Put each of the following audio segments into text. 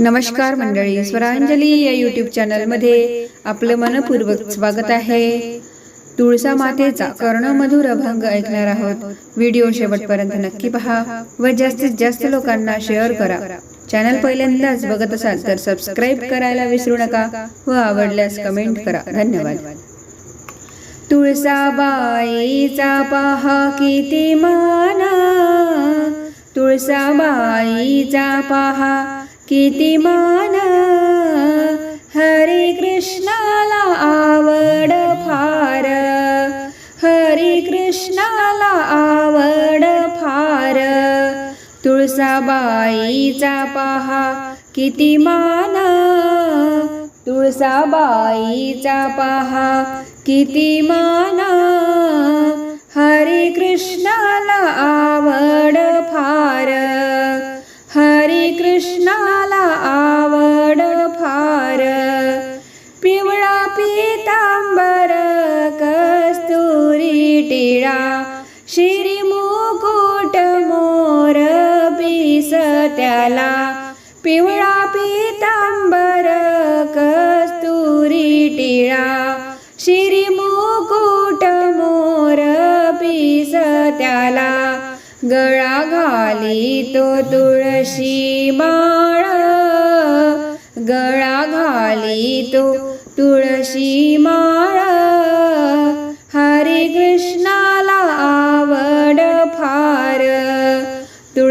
नमस्कार मंडळी स्वरांजली या यूट्यूब चॅनलमध्ये आपलं मनपूर्वक स्वागत आहे. तुळसा मातेचा कर्णमधुर अभंग ऐकणार आहोत. व्हिडिओ शेवटपर्यंत नक्की पहा व जास्तीत जास्त लोकांना शेअर करा. चॅनल पहिल्यांदाच बघत असाल तर सबस्क्राईब करायला विसरू नका व आवडल्यास कमेंट करा. धन्यवाद. तुळसाबाईचा पहा किती माना. तुळसाबाईचा पहा किती मान. हरे कृष्णाला आवड फार. हरे कृष्णाला आवड फार. तुळसाबाईचा पहा किती मान. तुळसाबाईचा पहा किती मान. हरे कृष्णाला त्याला पिवळा पितांबर कस्तुरी टिळा शिरी मुकुट मोर पिस त्याला. गळा घाली तो तुळशी माळ गळा घाली तो तुळशी माळ.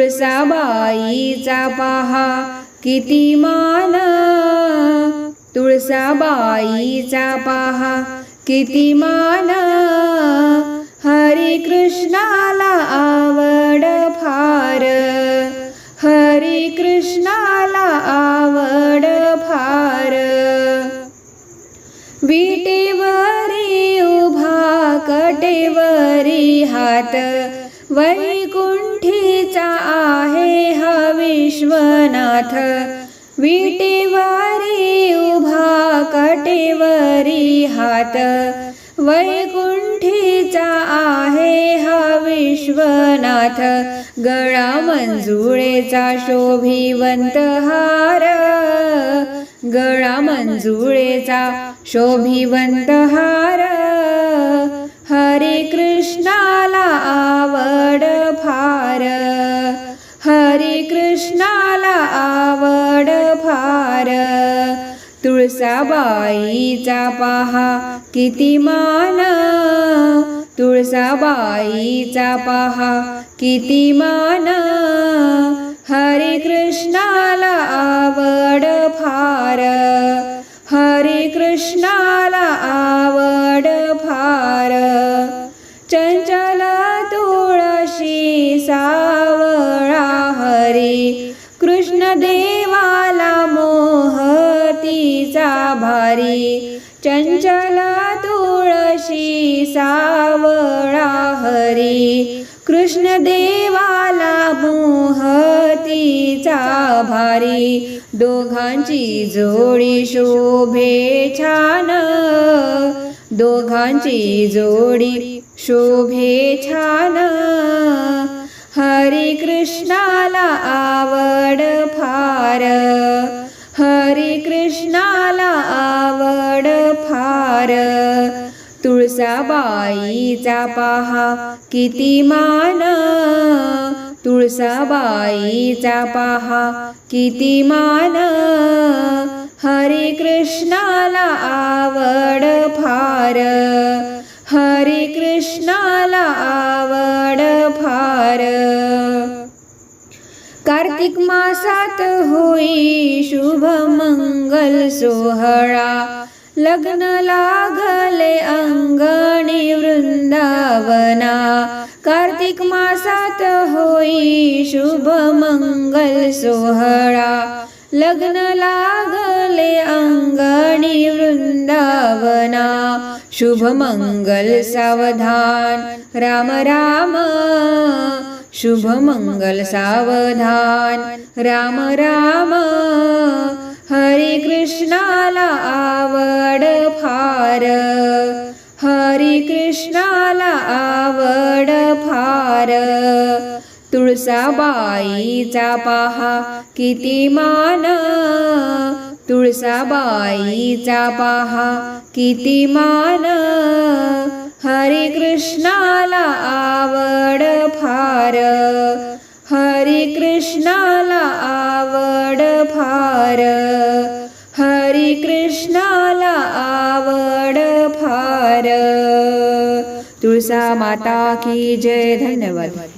तुळसाबाईचा पहा. किती मान. तुळसाबाईचा पहा. किती मान. हरे कृष्णाला आवड फार. हरे कृष्णाला आवड फार. विटेवरी उभा कटेवरी हात. वै नाथ विटेवारी उभा कटेवरी हात वैकुंठीचा आहे हा विश्वनाथ गळा मंजुळेचा शोभिवंत हार गळा मंजुळेचा शोभिवंत हार हरे कृष्णाला आवड फार. कृष्णाला आवड फार. तुळसाबाईचा पहा किती मान. तुळसाबाईचा पहा किती मान. हरे कृष्णाला आवड फार. हरे कृष्णाला आवड फार. चंचल तुळशी सा कृष्ण देवाला मोहतीचा भारी चंचल तुळशी सावळा हरी. कृष्ण देवाला मोहतीचा भारी दोघांची जोडी शोभे छान. दोघांची जोडी शोभे छान. हरे कृष्णाला आवड फार. हरे कृष्णाला आवड फार. तुळसाबाईचा पहा किती मान. तुळसाबाईचा पहा किती मान. हरे कृष्णाला आवड फार. कार्तिक मासात होई शुभ मंगल सोहळा. लग्न लागले अंगणी वृंदावना. कार्तिक मासात होई शुभ मंगल सोहळा. लग्न लागले अंगणी वृंदावना. शुभ मंगल सावधान. राम राम. शुभ मंगल सावधान राम राम। हरे कृष्णाला आवड फार। हरे कृष्णाला आवड फार। तुळसाबाईचा पहा किती मान। तुळसाबाईचा पहा किती मान। हरी कृष्णाला आवड फार. हरी कृष्णाला आवड फार. हरी कृष्णाला आवड फार. तुळसा माता की जय. धन्यवाद.